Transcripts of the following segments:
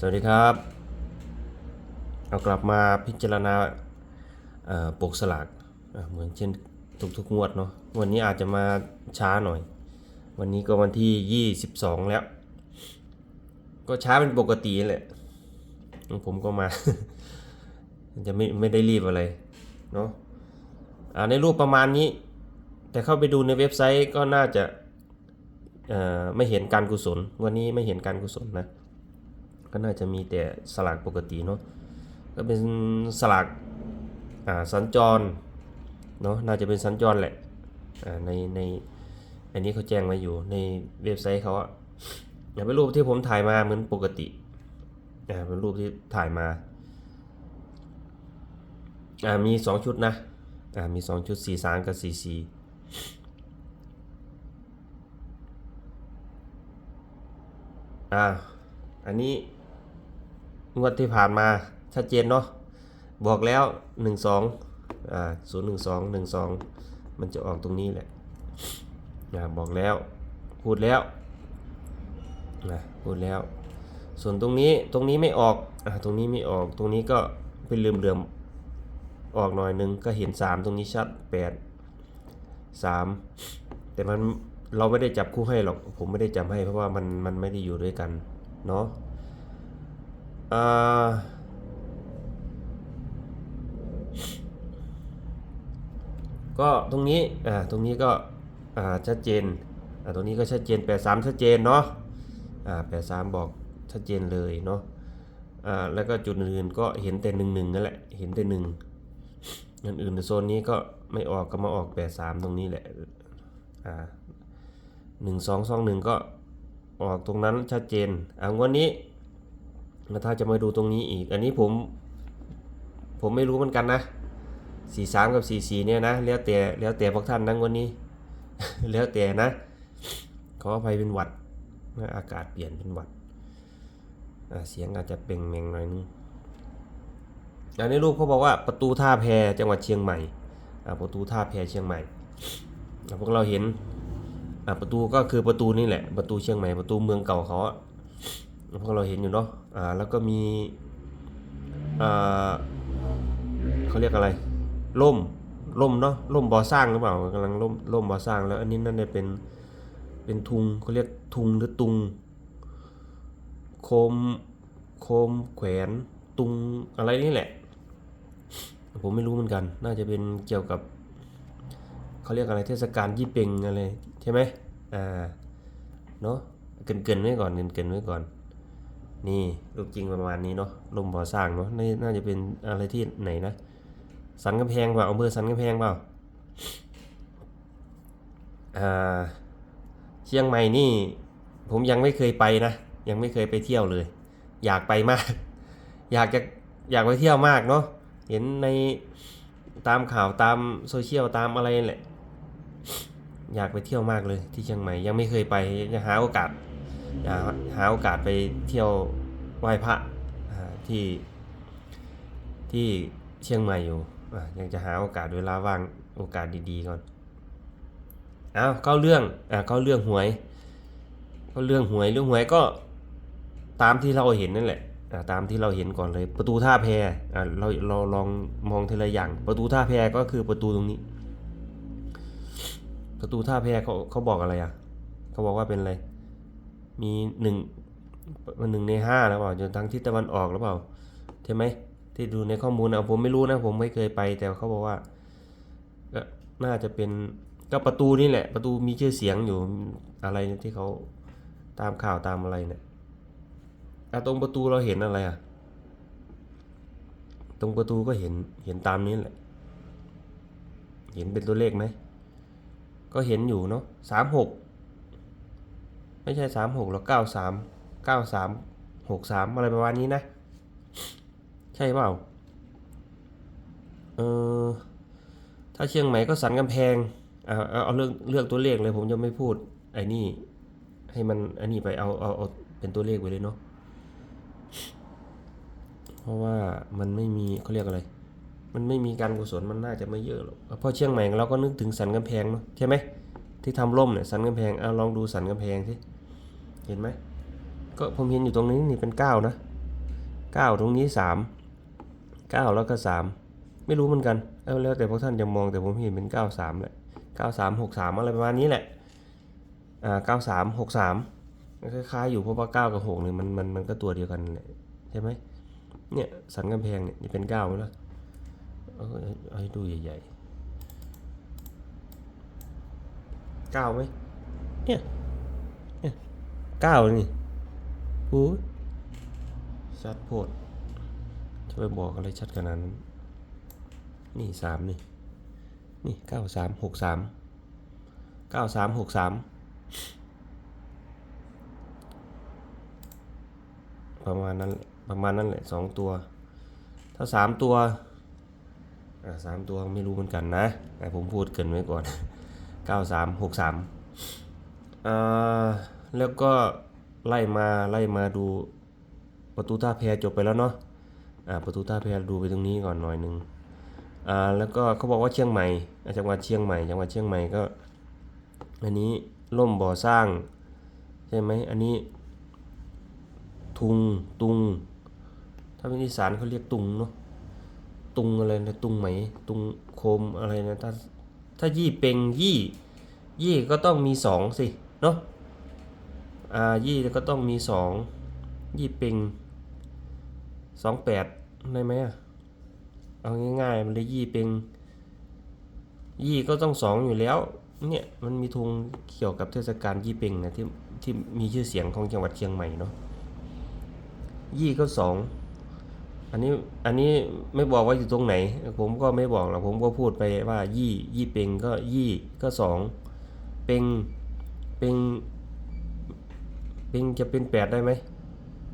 สวัสดีครับเอากลับมาพิจารณาปกสลากเหมือนเช่นทุกๆงวดเนาะวันนี้อาจจะมาช้าหน่อย วันนี้ก็วันที่ 22 แล้ว ก็ช้าเป็นปกติแหละผมก็มา จะไม่ไม่ได้รีบอะไรเนาะในรูปประมาณนี้ แต่เข้าไปดูในเว็บไซต์ก็น่าจะไม่เห็นการกุศล วันนี้ไม่เห็นการกุศลนะ ก็น่าจะมีแต่สลากปกติเนาะก็เป็นสลากอ่าสัญจรเนาะน่าจะเป็นสัญจรแหละอ่าในในอันนี้เขาแจ้งมาอยู่ในเว็บไซต์เขาอะอย่าเป็นรูปที่ผมถ่ายมาเหมือนปกติอ่าเป็นรูปที่ถ่ายมาอ่ามีสองชุดนะอ่ามีสองชุดสีสามกับสีสีอ่าอันนี้ งวดที่ผ่านมาชัดเจนเนาะบอกแล้วหนึ่งสองอ่าศูนย์หนึ่งสองหนึ่งสองมันจะออกตรงนี้แหละอ่าบอกแล้วพูดแล้วนะพูดแล้ว ส่วนตรงนี้ตรงนี้ไม่ออกอ่าตรงนี้ไม่ออกตรงนี้ก็เป็นเหลื่อมเหลื่อมๆออกหน่อยหนึงก็เห็นสามตรงนี้ชัดแปดสามแต่มันเราไม่ได้จับคู่ให้หรอก ผมไม่ได้จับให้เพราะว่ามันมันไม่ได้อยู่ด้วยกันเนาะ ก็ตรงนี้อ่าตรงนี้ก็อ่าชัดเจนอ่าตรงนี้ก็ชัดเจน83ชัดเจนเนาะอ่า83บอกชัดเจนเลยเนาะอ่าแล้วก็จุดอื่นๆก็เห็นแต่หนึ่งหนึ่งนั่นแหละเห็นแต่หนึ่งอันอื่นในโซนนี้ก็ไม่ออกก็มาออก83ตรงนี้แหละอ่าหนึ่งสองสองหนึ่งก็ออกตรงนั้นชัดเจนอ่างวันนี้ แล้วถ้าจะมาดูตรงนี้อีก อันนี้ผม ผมไม่รู้เหมือนกันนะสี่สามกับสี่สี่เนี่ยนะ แล้วแต่แล้วแต่พวกท่านนะวันนี้ แล้วแต่นะ ขออภัยเป็นหวัดนะอากาศเปลี่ยนเป็นหวัด เสียงอาจจะเปล่งเมงหน่อยนึงอันนี้รูปเขาบอกว่าประตูท่าแพจังหวัดเชียงใหม่ประตูท่าแพเชียงใหม่พวกเราเห็นประตูก็คือประตูนี่แหละประตูเชียงใหม่ประตูเมืองเก่าเขา พวกเราเห็นอยู่เนาะอ่าแล้วก็มีอ่าเขาเรียกอะไรล่มล่มเนาะล่มบ่อสร้างหรือเปล่ากำลังล่มล่มบ่อสร้างแล้ว อันนี้นั่นเนี่ยเป็นเป็นทุงเขาเรียกทุงหรือตุง โคมโคมแขวนตุงอะไรนี่แหละ ผมไม่รู้เหมือนกัน น่าจะเป็นเกี่ยวกับเขาเรียกอะไรเทศกาลยี่เปงอะไรใช่ไหมอ่าเนาะเกินเกินไว้ก่อนเกินเกินไว้ก่อน นี่รูปจริงประมาณนี้เนาะลมบ่อสร้างเนาะนี่น่าจะเป็นอะไรที่ไหนนะ สันกำแพงเปล่าอำเภอสันกำแพงเปล่าอ่าเชียงใหม่นี่ ผมยังไม่เคยไปนะ ยังไม่เคยไปเที่ยวเลย อยากไปมาก อยากจะอยากไปเที่ยวมากเนาะเห็นในตามข่าวตามโซเชียลตามอะไรแหละ อยากไปเที่ยวมากเลยที่เชียงใหม่ยังไม่เคยไปจะหาโอกาส อยากหาโอกาสไปเที่ยวไหว้พระที่ที่เชียงใหม่อยู่ยังจะหาโอกาสเวลาว่างโอกาสดีๆก่อนเอาเข้าเรื่องอ่าเข้าเรื่องหวยเข้าเรื่องหวยเรื่องหวยก็ตามที่เราเห็นนั่นแหละตามที่เราเห็นก่อนเลยประตูท่าแพอ่าเราเราลองมองทีละอย่าง ประตูท่าแพก็คือประตูตรงนี้ ประตูท่าแพเขาเขาบอกอะไรอะเขาบอกว่าเป็นอะไร มีหนึ่งมันหนึ่งในห้าแล้วเปล่าจนทางทิศตะวันออกหรือเปล่าใช่ไหมที่ดูในข้อมูลนะผมไม่รู้นะผมไม่เคยไป แต่เขาบอกว่าก็น่าจะเป็นก็ประตูนี่แหละ ประตูมีชื่อเสียงอยู่อะไรที่เขาตามข่าวตามอะไรเนี่ยอะตรงประตูเราเห็นอะไรอะตรงประตูก็เห็นเห็นตามนี้แหละ เห็นเป็นตัวเลขไหมก็เห็นอยู่เนาะสามหก ไม่ใช่สามหกหรอกเก้าสามเก้าสามหกสามอะไรประมาณนี้นะ ใช่เปล่าเออถ้าเชียงใหม่ก็สันกำแพงเอาเอาเอาเรื่องเลือกตัวเลขเลยผมจะไม่พูดไอ้นี่ ให้มันอันนี้ไปเอาเอาเอาเป็นตัวเลขไปเลยเนาะเพราะว่ามันไม่มีเขาเรียกอะไร มันไม่มีการกุศลมันน่าจะไม่เยอะหรอกเพราะเชียงใหม่เราก็นึกถึงสันกำแพงเนาะใช่ไหมที่ทำร่มเนี่ยสันกำแพงเอาลองดูสันกำแพงสิ เห็นไหมก็ผมเห็นอยู่ตรงนี้นี่เป็นเก้านะเก้าตรงนี้สามเก้าแล้วก็สามไม่รู้เหมือนกันเอาแล้วแต่พวกท่านจะมองแต่ผมเห็นเป็นเก้าสามแหละเก้าสามหกสามอะไรประมาณนี้แหละอ่าเก้าสามหกสามคล้ายๆอยู่เพราะว่าเก้ากับหกเนี่ยมันมันมันก็ตัวเดียวกันแหละใช่ไหมเนี่ยสันกำแพงเนี่ยเป็นเก้าไหมล่ะเออให้ดูใหญ่ๆเก้าไหมเนี่ย เก้านี่โอ้ยชัดโพดจะไปบอกอะไรชัดขนาดนั้น นี่สามนี่ นี่เก้าสามหกสามเก้าสามหกสามประมาณนั้นประมาณนั้นแหละสองตัว ถ้าสามตัวอ่าสามตัวไม่รู้เหมือนกันนะ แต่ผมพูดเกินไว้ก่อนเก้าสามหกสามอ่า แล้วก็ไล่มาไล่มาดูประตูท่าแพจบไปแล้วเนาะอ่าประตูท่าแพดูไปตรงนี้ก่อนหน่อยหนึ่งอ่าแล้วก็เขาบอกว่าเชียงใหม่อาจังหวัดเชียงใหม่จังหวัดเชียงใหม่ก็ อันนี้ล่มบ่อสร้างใช่ไหมอันนี้ ทุงตุง ถ้าเป็นอีสานเขาเรียกตุงเนาะตุงอะไรนะตุงไหม ตุงโคมอะไรนะถ้าถ้ายี่เป็งยี่ ยี่ก็ต้องมีสองสิเนาะ อ่ายี่ก็ต้องมีสองยี่เป็งสองแปดได้ไหมอะเอาง่ายๆมันได้ยี่เป็งยี่ก็ต้องสองอยู่แล้วเนี่ยมันมีธงเกี่ยวกับเทศกาลยี่เป็งนะที่ที่มีชื่อเสียงของจังหวัดเชียงใหม่เนาะยี่ก็สองอันนี้อันนี้ไม่บอกว่าอยู่ตรงไหน ผมก็ไม่บอกหรอกผมก็พูดไปว่ายี่ยี่เป็งก็ยี่ก็สองเป็งเป็ง เป็งจะเป็นแปดได้ไหม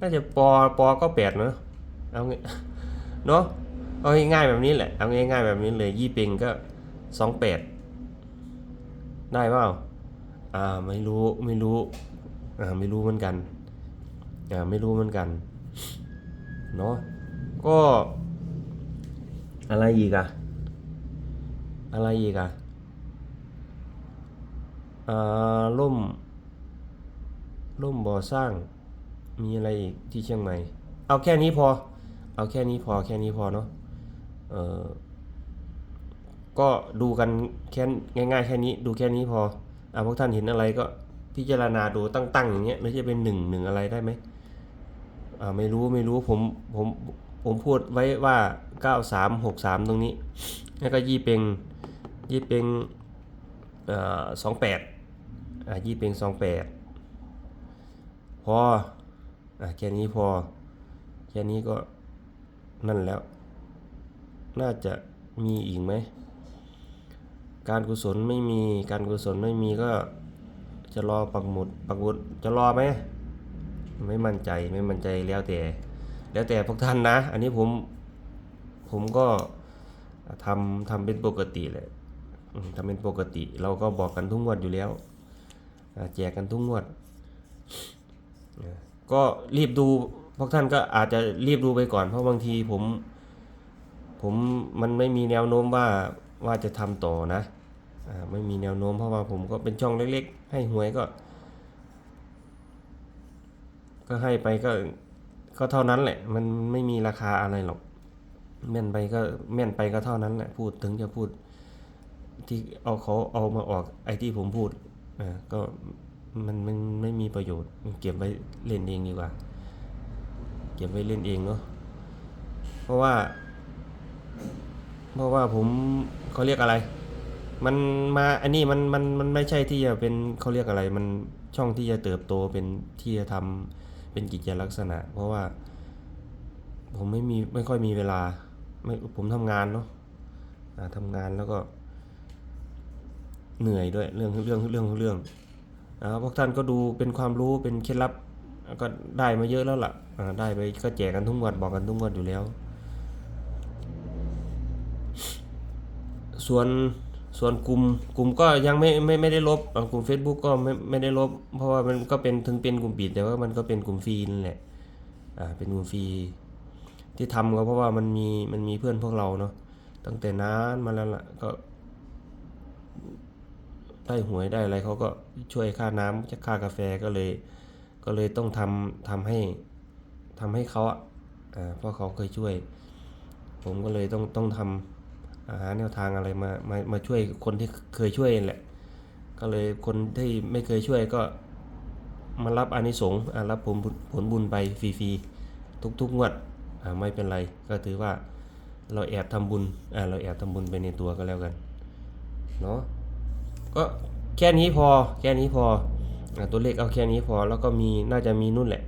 น่าจะปอปอก็แปดเนาะเอางี้เนาะเอาง่ายๆแบบนี้แหละเอาง่ายๆแบบนี้เลยยี่เป็งก็สองแปดได้เปล่าอ่าไม่รู้ไม่รู้อ่าไม่รู้เหมือนกันอ่าไม่รู้เหมือนกันเนาะก็อะไรอีกอะอะไรอีกอะอ่าล่ม ล่มบ่อสร้างมีอะไรอีกที่เชียงใหม่ เอาแค่นี้พอ เอาแค่นี้พอแค่นี้พอเนาะเออก็ดูกันแค่ง่ายๆแค่นี้ดูแค่นี้พออ่าพวกท่านเห็นอะไรก็พิจารณาดูตั้งๆอย่างเงี้ยหรือจะเป็นหนึ่งหนึ่งอะไรได้ไหมอ่าไม่รู้ไม่รู้ผมผมผมพูดไว้ว่าเก้าสามหกสามตรงนี้ แล้วก็ยี่เป็งยี่เป็งเอ่อสองแปดอ่ายี่เป็งสองแปด พออะแค่นี้พอ แค่นี้ก็นั่นแล้ว น่าจะมีอีกไหม การกุศลไม่มี การกุศลไม่มีก็จะรอปักหมุดปักหมุดจะรอไหม ไม่มั่นใจไม่มั่นใจแล้วแต่ แล้วแต่พวกท่านนะ อันนี้ผมผมก็ทำทำเป็นปกติแหละทำเป็นปกติ เราก็บอกกันทุกงวดอยู่แล้วแจกกันทุกงวด ก็รีบดูพวกท่านก็อาจจะรีบดูไปก่อน เพราะบางทีผม ผมมันไม่มีแนวโน้มว่าว่าจะทำต่อนะอไม่มีแนวโน้มเพราะว่าผมก็เป็นช่องเล็กๆ ให้หวยก็ ก็ให้ไปก็ก็เท่านั้นแหละ มันไม่มีราคาอะไรหรอกแม่นไปก็แม่นไปก็เท่านั้นแหละพูดถึงจะพูด ที่เอาเขาเอามาออกไอที่ผมพูดอ่าก็ มันมันไม่มีประโยชน์ เก็บไว้เล่นเองดีกว่า เก็บไว้เล่นเองเนาะเพราะว่า เพราะว่าผมเขาเรียกอะไร มันมาอันนี้มันมันมันไม่ใช่ที่จะเป็นเขาเรียกอะไร มันช่องที่จะเติบโตเป็นที่จะทำเป็นกิจลักษณะ เพราะว่า ผมไม่มีไม่ค่อยมีเวลาไม่ผมทำงานเนาะอ่าทำงานแล้วก็ เหนื่อยด้วยเรื่องเรื่องเรื่องเรื่องอ่า พวกท่านก็ดูเป็นความรู้เป็นเคล็ดลับก็ได้มาเยอะแล้วล่ะอ่าได้ไปก็แจกกันทุกงวันบอกกันทุกงวันอยู่แล้ว ส่วนส่วนกลุ่มกลุ่มก็ยังไม่ไม่ไม่ได้ลบกลุ่ม Facebook ก็ไม่ไม่ได้ลบ เพราะว่ามันก็เป็นถึงเป็นกลุ่มปิดแต่ว่ามันก็เป็นกลุ่มฟรีนั่นแหละอ่าเป็นกลุ่มฟรีที่ทำก็เพราะว่ามันมีมันมีเพื่อนพวกเราเนาะตั้งแต่นานมาแล้วล่ะก็ ได้หวยได้อะไรเขาก็ช่วยค่าน้ำค่ากาแฟก็เลย ก็เลยต้องทำทำให้ทำให้เขาอะอ่าเพราะเขาเคยช่วย ผมก็เลยต้องต้องทำอาหาแนวทางอะไรมามามาช่วยคนที่เคยช่วยแหละ ก็เลยคนที่ไม่เคยช่วยก็มารับอานิสงส์อารับผลบุญผลบุญไปฟรีๆทุกๆงวดไม่เป็นไรก็ถือว่าเราแอบทำบุญเราแอบทำบุญไปในตัวก็แล้วกันเนาะ ก็แค่นี้พอแค่นี้พอตัวเลขเอาแค่นี้พอแล้วก็มีน่าจะมีนู่นแหละ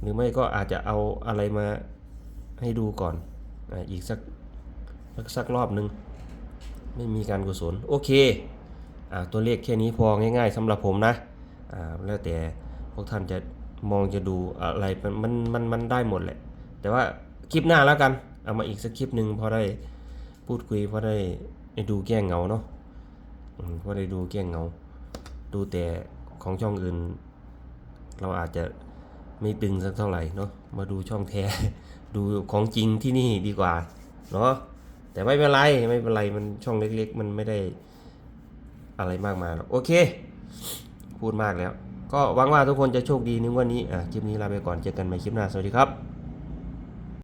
หรือไม่ก็อาจจะเอาอะไรมาให้ดูก่อนออีกสักสักสักรอบหนึ่งไม่มีการกุศลโอเคอตัวเลขแค่นี้พอง่าย ๆสำหรับผมนะแล้วแต่พวกท่านจะมองจะดูอะไรมันมันมันมันได้หมดแหละ แต่ว่าคลิปหน้าแล้วกัน เอามาอีกสักคลิปหนึ่งพอได้พูดคุยพอได้ดูแก้เหงาเนาะ อืมพอได้ดูแก้งเงา ดูแต่ของช่องอื่น เราอาจจะไม่ตึงสักเท่าไหร่เนาะ มาดูช่องแท้ ดูของจริงที่นี่ดีกว่า เนาะ แต่ไม่เป็นไร ไม่เป็นไร มันช่องเล็กๆ มันไม่ได้อะไรมากมายหรอก โอเค พูดมากแล้ว ก็หวังว่าทุกคนจะโชคดีในวันนี้ อะ คลิปนี้ลาไปก่อน เจอกันใหม่คลิปหน้า สวัสดีครับ